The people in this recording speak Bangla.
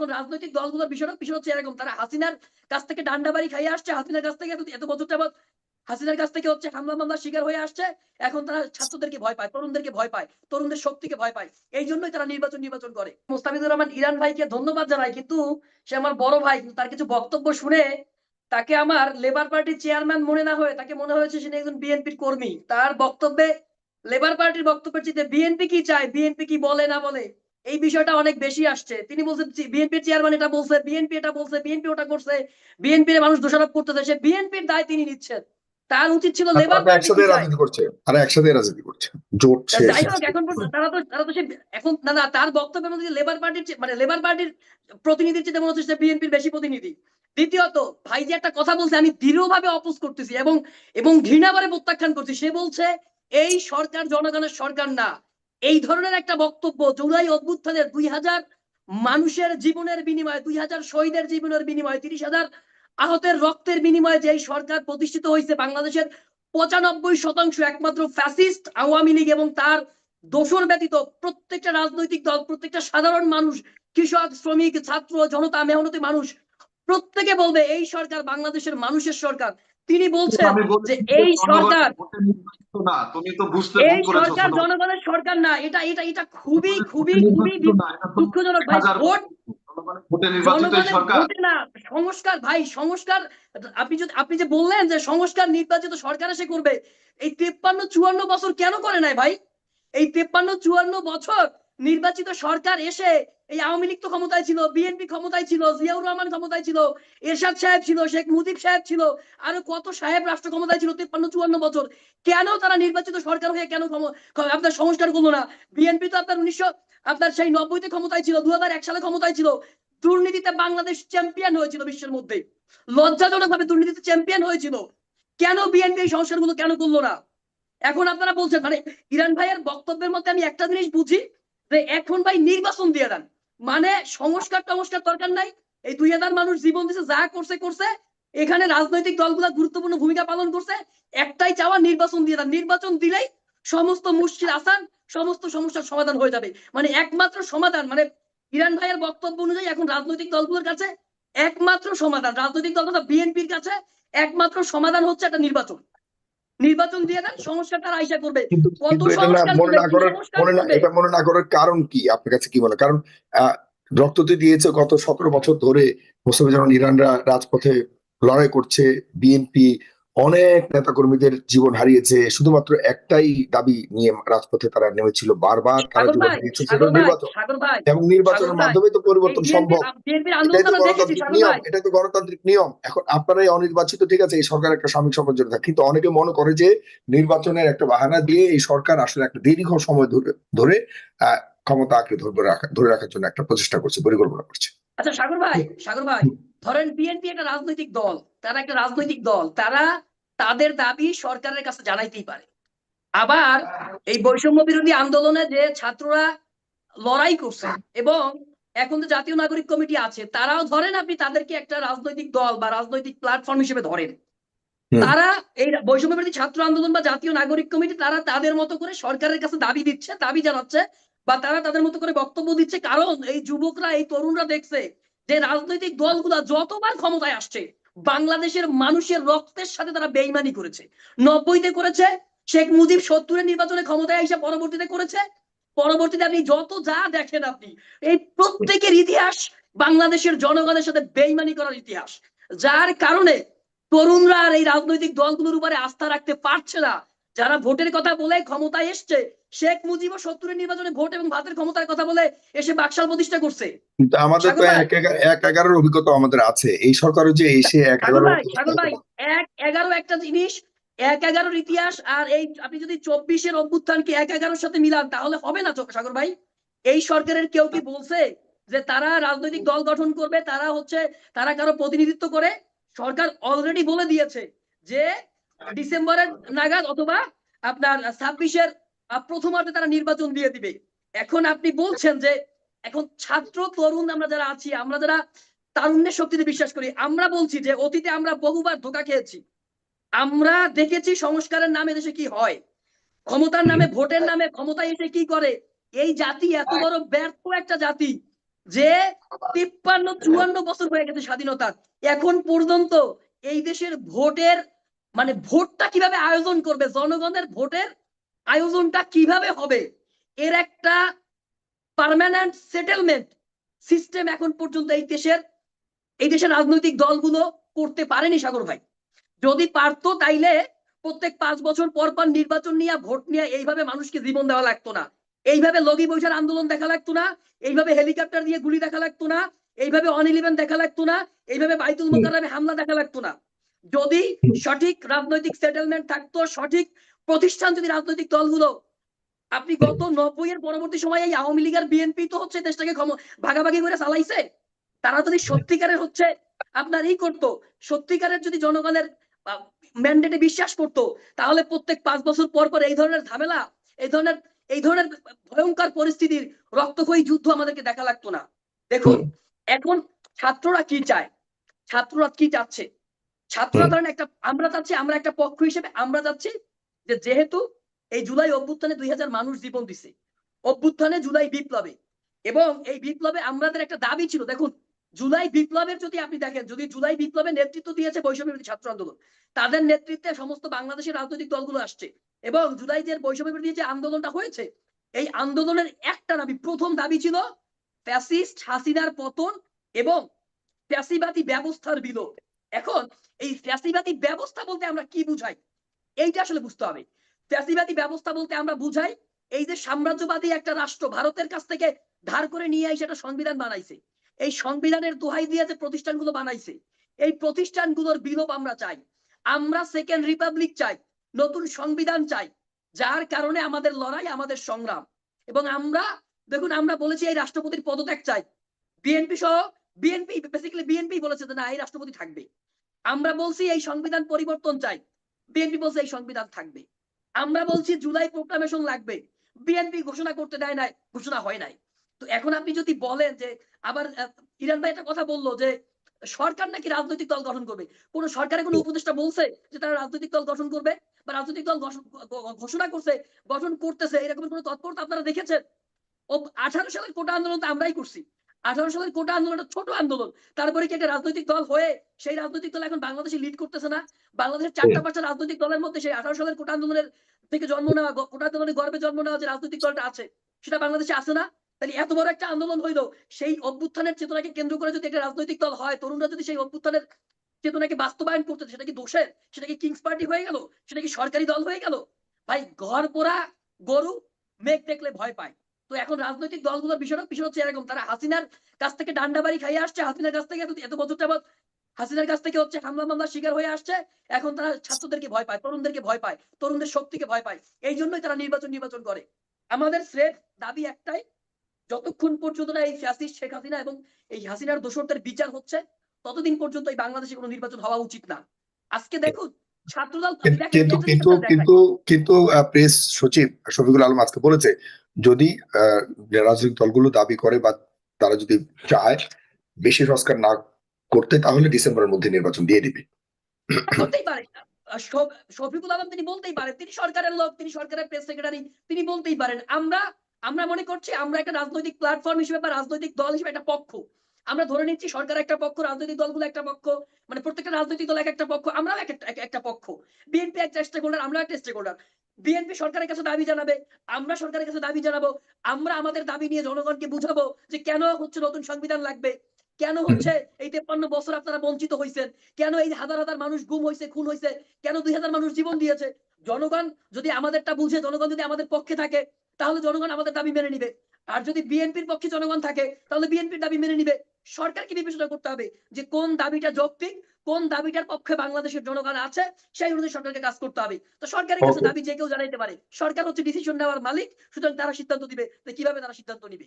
এখন রাজনৈতিক দলগুলোর বিষয় বিষয় হচ্ছে এরকম। তারা হাসিনার কাছ থেকে ডান্ডা বাড়ি খাইয়ে আসছে, হাসিনার কাছ থেকে এত- বছর যাবত হাসিনার কাছ থেকে হচ্ছে হামলা মামলার শিকার হয়ে আসছে। এখন তারা ছাত্রদেরকে ভয় পায়, তরুণদেরকে ভয় পায়, তরুণদের শক্তিকে ভয় পায়। এই জন্যই তারা নির্বাচন নির্বাচন করে। মুস্তাফিজুর রহমান ইরান ভাইকে ধন্যবাদ জানাই, কিন্তু সে আমার বড় ভাই তার কিছু বক্তব্য শুনে তাকে আমার লেবার পার্টির চেয়ারম্যান মনে না হয়ে তাকে মনে হয়েছে সে একজন বিএনপির কর্মী। তার বক্তব্যে লেবার পার্টির বক্তব্যের চিন্তে বিএনপি কি চায়? বিএনপি কি বলে না বলে? এই বিষয়টা অনেক বেশি আসছে। তিনি বলছেন বিএনপির চেয়ারম্যান এটা বলছে বিএনপি এটা বলছে বিএনপি ওটা করছে বিএনপির মানুষ দোষারোপ করতেছে। সে বিএনপির দায় তিনি নিচ্ছেন। তার উচিত ছিল লেবার পার্টি একসাথে রাজনীতি করছে তারা একসাথে রাজনীতি করছে। জোট এখন তারা তো তারা তো সে এখন না না তার বক্তব্যের মধ্যে লেবার পার্টির মানে লেবার পার্টির প্রতিনিধির চেয়ে মনে হচ্ছে সে বিএনপির বেশি প্রতিনিধি। দ্বিতীয়ত ভাই যে একটা কথা বলছে আমি দৃঢ়ভাবে অপোজ করতেছি এবং এবং ঘৃণাভাবে প্রত্যাখ্যান করছি। সে বলছে এই সরকার জনগণের সরকার না। এই ধরনের একটা বক্তব্য জুলাই অভ্যুত্থানের দুই হাজার মানুষের জীবনের বিনিময়ে, দুই হাজার শহীদের জীবনের বিনিময়ে, তিরিশ হাজার আহতের রক্তের বিনিময়ে যে সরকার প্রতিষ্ঠিত হয়েছে, বাংলাদেশের পঁচানব্বই শতাংশ একমাত্র ফ্যাসিস্ট আওয়ামী লীগ এবং তার দোষর ব্যতীত প্রত্যেকটা রাজনৈতিক দল, প্রত্যেকটা সাধারণ মানুষ, কৃষক, শ্রমিক, ছাত্র, জনতা, মেহনতি মানুষ প্রত্যেকে বলবে এই সরকার বাংলাদেশের মানুষের সরকার। তিনি বলছেন যে এই সরকার না তুমি তো বুঝতে এই সরকার জনগণের সরকার না এটা এটা এটা খুবই খুবই খুবই দুঃখজনক ভাই ভোট সংস্কার ভাই সংস্কার আপনি যদি আপনি যে বললেন যে সংস্কার নির্বাচিত সরকার এসে করবে এই তেপ্পান্ন চুয়ান্ন বছর কেন করে নাই ভাই? এই তেপ্পান্ন চুয়ান্ন বছর নির্বাচিত সরকার এসে এই আওয়ামী লীগ তো ক্ষমতায় ছিল, বিএনপি ক্ষমতায় ছিল, জিয়াউর রহমান ক্ষমতায় ছিল, এরশাদ সাহেব ছিল, শেখ মুজিব সাহেব ছিল, আরও কত সাহেব রাষ্ট্র ক্ষমতায় ছিল, তেপ্পান্ন, চুয়ান্ন বছর। কেন তারা নির্বাচিত সরকার হয়ে কেন আপনার সংস্কার করল না? বিএনপি তো আপনার উনিশশো আপনার সেই নব্বইতে ক্ষমতায় ছিল দু সালে ক্ষমতায় ছিল। দুর্নীতিতে বাংলাদেশ চ্যাম্পিয়ন হয়েছিল বিশ্বের মধ্যে। লজ্জাজনক ভাবে দুর্নীতিতে চ্যাম্পিয়ন হয়েছিল। কেন বিএনপি এই সংস্কারগুলো কেন করল না? এখন আপনারা বলছেন মানে ইরান ভাইয়ের বক্তব্যের মধ্যে আমি একটা জিনিস বুঝি যে এখন ভাই নির্বাচন দিয়ে দেন। মানে সংস্কার টংস্কার দরকার নাই। এই দুই হাজার মানুষ জীবন দিছে, যা করছে করছে। এখানে রাজনৈতিক দলগুলা গুরুত্বপূর্ণ ভূমিকা পালন করছে। একটাই চাওয়া, নির্বাচন দিয়ে নির্বাচন দিলেই সমস্ত মুশকিল আসান, সমস্ত সমস্যার সমাধান হয়ে যাবে। মানে একমাত্র সমাধান মানে ইরান ভাইয়ের বক্তব্য অনুযায়ী এখন রাজনৈতিক দলগুলোর কাছে একমাত্র সমাধান। রাজনৈতিক দল তথা বিএনপির কাছে। একমাত্র সমাধান হচ্ছে একটা নির্বাচন। নির্বাচন দিয়ে দেন সংস্কারটা আইসা করবে। কত সংস্কার মনে না করার মনে না এটা মনে না করার কারণ কি? আপনার কাছে কি বলে কারণ আহ, রক্ত তো দিয়েছে গত সতেরো বছর ধরে মুসলমান ইরানরা রাজপথে লড়াই করছে বিএনপি অনেক নেতাকর্মীদের জীবন হারিয়েছে শুধুমাত্র একটাই দাবি নিয়ে রাজপথে তারা নেমেছিল বারবার তারা জীবন হারিয়েছে সেটা নির্বাচন এবং নির্বাচনের মাধ্যমে তো পরিবর্তন সম্ভব। এটাই তো গণতান্ত্রিক নিয়ম এটাই তো গণতান্ত্রিক নিয়ম। এখন আপনারাই অনির্বাচিত ঠিক আছে এই সরকার একটা সাময়িক সময়ের জন্য থাকে কিন্তু অনেকে মনে করে যে নির্বাচনের একটা বাহানা দিয়ে এই সরকার আসলে একটা দীর্ঘ সময় ধরে ধরে আহ, ক্ষমতা আঁকড়ে ধরে রাখা ধরে রাখার জন্য একটা প্রচেষ্টা করছে পরিকল্পনা করছে। আচ্ছা সাগর ভাই সাগর ভাই ধরেন বিএনপি একটা রাজনৈতিক দল। তারা একটা রাজনৈতিক দল তারা তাদের দাবি সরকারের কাছে জানাইতেই পারে। আবার এই বৈষম্য বিরোধী আন্দোলনে যে ছাত্ররা লড়াই করছে এবং এখন তো জাতীয় নাগরিক কমিটি আছে তারাও ধরেন আপনি তাদেরকে একটা রাজনৈতিক দল বা রাজনৈতিক প্ল্যাটফর্ম হিসেবে ধরেন। তারা এই বৈষম্য বিরোধী ছাত্র আন্দোলন বা জাতীয় নাগরিক কমিটি তারা তাদের মতো করে সরকারের কাছে দাবি দিচ্ছে দাবি জানাচ্ছে বা তারা তাদের মতো করে বক্তব্য দিচ্ছে। কারণ এই যুবকরা এই তরুণরা দেখছে যে রাজনৈতিক দলগুলা যতবার ক্ষমতায় আসছে বাংলাদেশের মানুষের রক্তের সাথে তারা বেইমানি করেছে। নব্বইতে করেছে, শেখ মুজিব সত্তরের নির্বাচনে ক্ষমতায় এসে পরবর্তীতে করেছে। পরবর্তীতে আপনি যত যা দেখেন আপনি, এই প্রত্যেকের ইতিহাস বাংলাদেশের জনগণের সাথে বেইমানি করার ইতিহাস। যার কারণে তরুণরা আর এই রাজনৈতিক দলগুলোর উপরে আস্থা রাখতে পারছে না। যারা ভোটের কথা বলে ক্ষমতায় এসছে শেখ মুজিব সত্তরের নির্বাচনে ভোট এবং ভাতের ক্ষমতার কথা বলে এসে বাকশাল প্রতিষ্ঠা করছে। আমাদের তো এক এক এগারোর অভিজ্ঞতা আমাদের আছে। এই সরকারও যে এসে এক এগারো ভাই এক এগারো একটা জিনিস এক এগারোর ইতিহাস আর এই আপনি যদি চব্বিশের অভ্যুত্থানকে এক এগারোর সাথে মিলান তাহলে হবে না সাগর ভাই? এই সরকারের কেউ কি বলছে যে তারা রাজনৈতিক দল গঠন করবে তারা হচ্ছে তারা কারও প্রতিনিধিত্ব করে? সরকার অলরেডি বলে দিয়েছে যে ডিসেম্বরের নাগাদ অথবা আপনার ছাব্বিশের প্রথমার্ধে তারা নির্বাচন দিয়ে দিবে। এখন আপনি বলছেন যে এখন ছাত্র, তরুণ আমরা যারা আছি, আমরা যারা তারুণ্যের শক্তিতে বিশ্বাস করি, আমরা বলছি যে অতীতে আমরা বহুবার ধোকা খেয়েছি। আমরা দেখেছি সংস্কারের নামে দেশে কি হয়, ক্ষমতার নামে, ভোটের নামে ক্ষমতায় এসে কি করে। এই জাতি এত বড় ব্যর্থ একটা জাতি যে তিপ্পান্ন, চুয়ান্ন বছর হয়ে গেছে স্বাধীনতা। এখন পর্যন্ত এই দেশের ভোটের মানে ভোটটা কীভাবে আয়োজন করবে? জনগণের ভোটের আয়োজনটা কীভাবে হবে? এর একটা পার্মানেন্ট সেটেলমেন্ট সিস্টেম এখন পর্যন্ত এই দেশের এই দেশের রাজনৈতিক দলগুলো করতে পারেনি সাগর ভাই। যদি পারতো তাইলে প্রত্যেক পাঁচ বছর পর পর নির্বাচন নিয়ে ভোট নিয়ে এইভাবে মানুষকে জীবন দেওয়া লাগতো না। এইভাবে লগি বৈশার আন্দোলন দেখা লাগতো না এইভাবে হেলিকপ্টার দিয়ে গুলি দেখা লাগতো না এইভাবে অন ইলেভেন দেখা লাগতো না এইভাবে বাইতুল মোকাররমে হামলা দেখা লাগতো না। যদি সঠিক রাজনৈতিক সেটেলমেন্ট থাকতো সঠিক প্রতিষ্ঠান যদি রাজনৈতিক দলগুলো আপনি গত নব্বই এর পরবর্তী সময়ে এই আওয়ামী লীগ আর বিএনপি তো হচ্ছে দেশটাকে ক্ষম- ভাগাভাগি করে চালাইছে তারা যদি সত্যিকারের হচ্ছে আপনার এই করতো সত্যিকারের যদি জনগণের ম্যান্ডেটে বিশ্বাস করতো তাহলে প্রত্যেক পাঁচ বছর পর পর এই ধরনের ঝামেলা এই ধরনের এই ধরনের ভয়ঙ্কর পরিস্থিতির রক্তক্ষয়ী যুদ্ধ আমাদেরকে দেখা লাগতো না। দেখুন এখন ছাত্ররা কি চায়? ছাত্ররা কি চাচ্ছে? ছাত্ররা ধরেন একটা, আমরা চাচ্ছি, আমরা একটা পক্ষ হিসেবে আমরা চাচ্ছি যে যেহেতু এই জুলাই অভ্যুত্থানে দুই হাজার মানুষ জীবন দিছে, অভ্যুত্থানে জুলাই বিপ্লবে এবং এই বিপ্লবে আমাদের একটা দাবি ছিল, দেখুন, জুলাই বিপ্লবের যদি আপনি দেখেন, যদি জুলাই বিপ্লবে নেতৃত্ব দিয়েছে বৈষম্য বিরোধী ছাত্র আন্দোলন, তাদের নেতৃত্বে সমস্ত বাংলাদেশের রাজনৈতিক দলগুলো আসছে এবং জুলাই যে বৈষম্য বিরোধী যে আন্দোলনটা হয়েছে, এই আন্দোলনের একটা দাবি, প্রথম দাবি ছিল ফ্যাসিস্ট হাসিনার পতন এবং ফ্যাসিবাদী ব্যবস্থার বিলোপ। এখন এই ফ্যাসিবাদী ব্যবস্থা বলতে আমরা কি বুঝাই? এইটা আসলে বুঝতে হবে। ফ্যাসিবাদী ব্যবস্থা বলতে আমরা বুঝাই এই যে সাম্রাজ্যবাদী একটা রাষ্ট্র ভারতের কাছ থেকে ধার করে নিয়ে এসে একটা সংবিধান বানাইছে। এই সংবিধানের দোহাই দিয়ে যে প্রতিষ্ঠানগুলো বানাইছে, এই প্রতিষ্ঠানগুলোর বিলোপ আমরা চাই। আমরা সেকেন্ড রিপাবলিক চাই, নতুন সংবিধান চাই, যার কারণে আমাদের লড়াই, আমাদের সংগ্রাম। এবং আমরা, দেখুন, আমরা বলেছি এই রাষ্ট্রপতির পদত্যাগ চাই। বিএনপি সহ, বিএনপি বেসিক্যালি বিএনপি বলেছে যে না, এই রাষ্ট্রপতি থাকবে। আমরা বলছি এই সংবিধান পরিবর্তন চাই। বিএনপি বলছে এই সংবিধান থাকবে। আমরা বলছি জুলাই প্রোক্লামেশন লাগবে। বিএনপি ঘোষণা করতে দেয় নাই, ঘোষণা হয় নাই। তো এখন আপনি যদি বলেন যে, আবার ইরান ভাই একটা কথা বলল যে, সরকার নাকি রাজনৈতিক দল গঠন করবে? কোন সরকারের কোন উপদেষ্টা বলছে যে, তারা রাজনৈতিক দল গঠন করবে? বা রাজনৈতিক দল ঘোষণা করছে, গঠন করতেছে এরকম কোন তৎপরতা আপনারা দেখেছেন? ও আঠারো সালের কোটা আন্দোলন তো আমরাই করছি। আঠারো সালের কোটা আন্দোলন ছোট আন্দোলন। তারপরে কি একটা রাজনৈতিক দল হয়ে সেই রাজনৈতিক দল এখন বাংলাদেশে লিড করতেছে না? বাংলাদেশের চারটা পাঁচটা রাজনৈতিক দলের মধ্যে সেই আঠারো সালের কোটা আন্দোলনের থেকে জন্ম নেওয়া কোটা আন্দোলনের গর্বে জন্ম নেওয়া যে রাজনৈতিক দলটা আছে সেটা বাংলাদেশে আছে না? তাহলে এত বড় একটা আন্দোলন হইল সেই অভ্যুত্থানের চেতনাকে কেন্দ্র করে যদি একটা রাজনৈতিক দল হয় তরুণরা যদি সেই অভ্যুত্থানের চেতনাকে বাস্তবায়ন করতে সেটা কি দোষের? সেটা কি কিংস পার্টি হয়ে গেল? সেটা কি সরকারি দল হয়ে গেল? ভাই ঘর পোড়া গরু মেঘ দেখলে ভয় পায়। তো এখন রাজনৈতিক দলগুলোর বিষয় বিষয় হচ্ছে এরকম। তারা হাসিনার কাছ থেকে ডান্ডা বাড়ি খাইয়ে আসছে হাসিনার কাছ থেকে এত- বছর যাবত হাসিনার কাছ থেকে হচ্ছে হামলা মামলার শিকার হয়ে আসছে। এখন তারা ছাত্রদেরকে ভয় পায় তরুণদেরকে ভয় পায় তরুণদের শক্তিকে ভয় পায়। এই জন্যই তারা নির্বাচন নির্বাচন করে। আমাদের স্রেফ দাবি একটাই যতক্ষণ পর্যন্ত না এই ফ্যাসিস্ট শেখ হাসিনা এবং এই হাসিনার দোষরদের বিচার হচ্ছে ততদিন পর্যন্ত এই বাংলাদেশে কোনো নির্বাচন হওয়া উচিত না। আজকে দেখুন ছাত্রদল কিন্তু কিন্তু কিন্তু প্রেস সচিব শফিকুল আলম আজকে বলেছে যদি রাজনৈতিক দলগুলো দাবি করে বা তারা যদি চায় বেশি সংস্কার না করতে, তাহলে ডিসেম্বরের মধ্যে নির্বাচন দিয়ে দিবে। পারে শফিকুল আলম তিনি বলতেই পারেন, তিনি সরকারের লোক, তিনি সরকারের প্রেস সেক্রেটারি তিনি বলতেই পারেন। আমরা আমরা মনে করছি আমরা একটা রাজনৈতিক প্ল্যাটফর্ম হিসেবে বা রাজনৈতিক দল হিসেবে একটা পক্ষ। আমরা ধরে নিচ্ছি সরকার একটা পক্ষ, রাজনৈতিক দলগুলো একটা পক্ষ মানে প্রত্যেকটা রাজনৈতিক দল এক একটা পক্ষ, আমরাও একটা একটা পক্ষ। বিএনপি একটা স্টেক হোল্ডার আমরাও একটা স্টেক হোল্ডার বিএনপি সরকারের কাছে দাবি জানাবে আমরা সরকারের কাছে দাবি জানাব আমরা আমাদের দাবি নিয়ে জনগণকে বুঝাবো যে কেন হচ্ছে নতুন সংবিধান লাগবে কেন হচ্ছে এই তেপ্পান্ন বছর আপনারা বঞ্চিত হয়েছেন কেন এই হাজার হাজার মানুষ গুম হয়েছে খুন হয়েছে কেন দুই হাজার মানুষ জীবন দিয়েছে? জনগণ যদি আমাদেরটা বুঝে জনগণ যদি আমাদের পক্ষে থাকে তাহলে জনগণ আমাদের দাবি মেনে নিবে। আর যদি বিএনপির পক্ষে জনগণ থাকে তাহলে বিএনপির দাবি মেনে নিবে। সরকারকে বিবেচনা করতে হবে যে কোন দাবিটা যৌক্তিক কোন দাবিটার পক্ষে বাংলাদেশের জনগণ আছে সেই অনুযায়ী সরকারকে কাজ করতে হবে। তো সরকারের কাছে দাবি যে কেউ জানাইতে পারে। সরকার হচ্ছে ডিসিশন নেওয়ার মালিক সুতরাং তারা সিদ্ধান্ত দিবে কীভাবে তারা সিদ্ধান্ত নিবে।